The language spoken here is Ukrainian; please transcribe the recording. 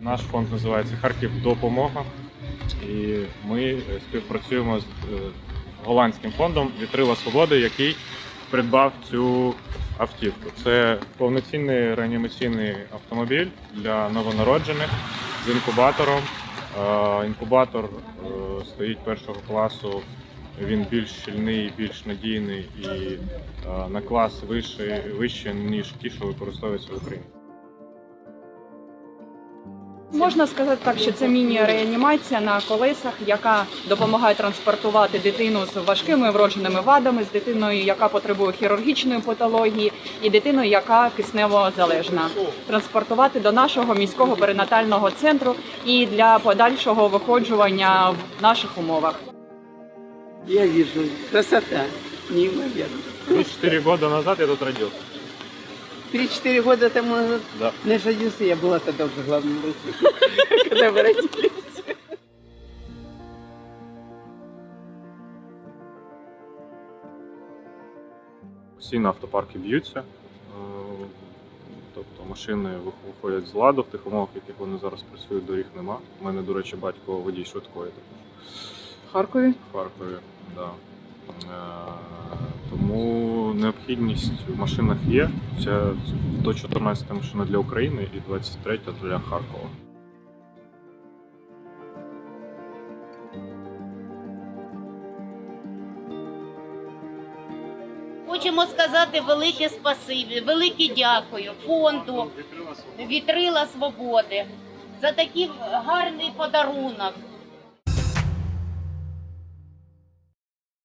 Наш фонд називається Харків Допомога. І ми співпрацюємо з е, голландським фондом Вітрила Свободи, який придбав цю автівку. Це повноцінний реанімаційний автомобіль для новонароджених з інкубатором. Інкубатор е, стоїть першого класу. Він більш щільний, більш надійний і е, на клас вище, вище ніж ті, що використовуються в Україні. Можна сказати так, що це міні-реанімація на колесах, яка допомагає транспортувати дитину з важкими вродженими вадами, з дитиною, яка потребує хірургічної патології, і дитиною, яка киснево залежна. Транспортувати до нашого міського перинатального центру і для подальшого виходжування в наших умовах. Я вижу, красота неимоверная. 3-4 года назад я тут родился. Три-четыре года тому назад, Да. знаешь, родился, я была тогда уже главным врачом, когда вы родились. Постійно автопарки б'ються. Е, Тобто машини вих- виходять з ладу в тих умовах, в яких вони зараз працюють, доріг нема. У мене, до речі, батько водій швидкої також В Харкові в Харкові. Да. Е, Тому необхідність в машинах є. Це до 14 машина для України і 23 для Харкова. Хочемо сказати велике спасибі, велике дякую фонду Вітрила Свободи за такий гарний подарунок.